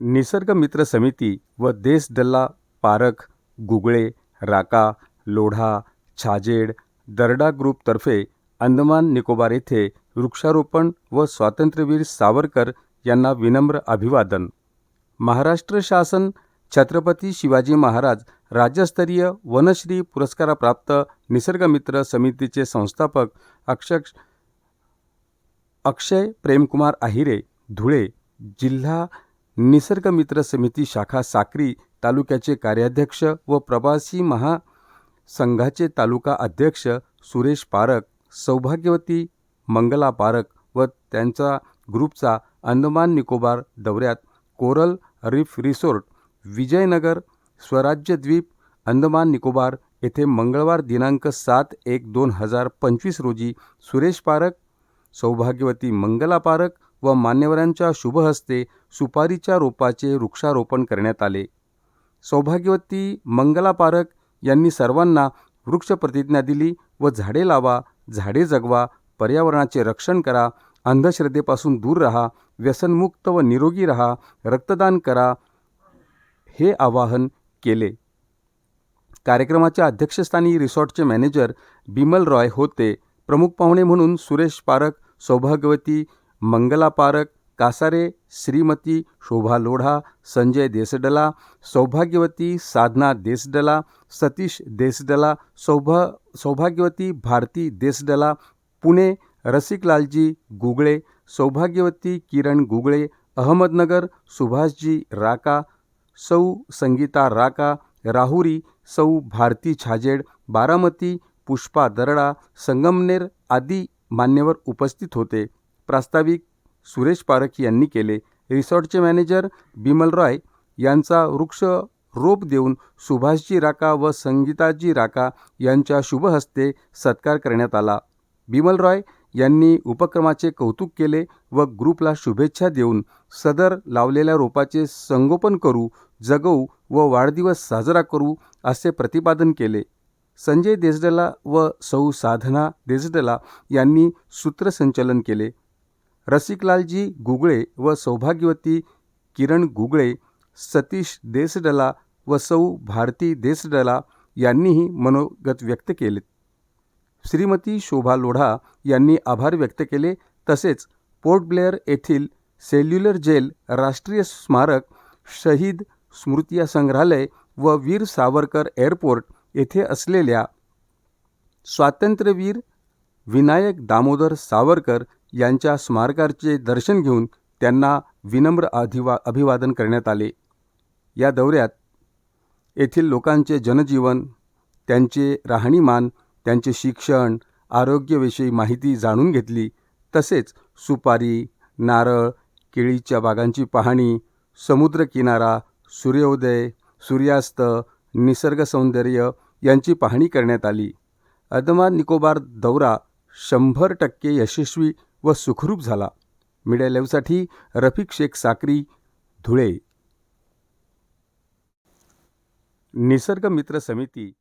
निसर्ग मित्र समिती व देस डल्ला पारख गुगळे राका लोढा छाजेड दर्डा ग्रुपतर्फे अंदमान निकोबार येथे वृक्षारोपण व स्वातंत्र्यवीर सावरकर यांना विनम्र अभिवादन. महाराष्ट्र शासन छत्रपती शिवाजी महाराज राज्यस्तरीय वनश्री पुरस्कारप्राप्त निसर्गमित्र समितीचे संस्थापक अक्षक्ष अक्षय प्रेमकुमार आहिरे धुळे जिल्हा निसर्गमित्र समिती शाखा साक्री तालुक्याचे कार्याध्यक्ष व प्रवासी महासंघाचे तालुका अध्यक्ष सुरेश पारख सौभाग्यवती मंगला पारख व त्यांचा ग्रुपचा अंदमान निकोबार दौऱ्यात कोरल रीफ रिसोर्ट विजयनगर स्वराज्य द्वीप अंदमान निकोबार येथे मंगळवार दिनांक सात एक दोन हजार पंचवीस रोजी सुरेश पारख सौभाग्यवती मंगला पारख व मान्यवरांच्या शुभहस्ते सुपारीच्या रोपाचे वृक्षारोपण करण्यात आले. सौभाग्यवती मंगला पारख यांनी सर्वांना वृक्षप्रतिज्ञा दिली व झाडे लावा झाडे जगवा पर्यावरणाचे रक्षण करा अंधश्रद्धेपासून दूर राहा व्यसनमुक्त व निरोगी राहा रक्तदान करा हे आवाहन केले. कार्यक्रमाच्या अध्यक्षस्थानी रिसॉर्टचे मॅनेजर बिमल रॉय होते. प्रमुख पाहुणे म्हणून सुरेश पारख सौभाग्यवती मंगला पारख कासारे श्रीमती शोभा लोढा संजय देसडला सौभाग्यवती साधना देसडला सतीश देसडला सौभा सौभाग्यवती भारती देसडला पुणे रसिकलालजी गुगळे सौभाग्यवती किरण गुगळे अहमदनगर सुभाषजी राका सौ संगीता राका राहुरी सौ भारती छाजेड बारामती पुष्पा दरडा संगमनेर आदी मान्यवर उपस्थित होते. प्रास्ताविक सुरेश पारख यांनी केले. रिसॉर्टचे मॅनेजर बिमल रॉय यांचा वृक्ष रोप देऊन सुभाषजी राका व संगीताजी राका यांच्या शुभहस्ते सत्कार करण्यात आला. बिमल रॉय यांनी उपक्रमाचे कौतुक केले व ग्रुपला शुभेच्छा देऊन सदर लावलेल्या रोपाचे संगोपन करू जगवू व वाढदिवस साजरा करू असे प्रतिपादन केले. संजय देसडला व सौ साधना देसडला यांनी सूत्रसंचलन केले. रसिकलालजी गुगळे व सौभाग्यवती किरण गुगळे सतीश देसडला व सौ भारती देसडला यांनीही मनोगत व्यक्त केले. श्रीमती शोभा लोढा यांनी आभार व्यक्त केले. तसेच पोर्ट ब्लेअर येथील सेल्युलर जेल राष्ट्रीय स्मारक शहीद स्मृती संग्रहालय व वीर सावरकर एअरपोर्ट येथे असलेल्या स्वातंत्र्यवीर विनायक दामोदर सावरकर यांच्या स्मारकाचे दर्शन घेऊन त्यांना विनम्र अधिवा अभिवादन करण्यात आले. या दौऱ्यात येथील लोकांचे जनजीवन त्यांचे राहणीमान त्यांचे शिक्षण आरोग्यविषयी माहिती जाणून घेतली. तसेच सुपारी नारळ केळीच्या बागांची पाहणी समुद्रकिनारा सूर्योदय सूर्यास्त निसर्ग सौंदर्य यांची पाहणी करण्यात आली. अंदमान निकोबार दौरा शंभर टक्के यशस्वी व सुखरूप झाला. मीडिया लाईव्हसाठी रफिक शेख साक्री धुळे. निसर्ग मित्र समिती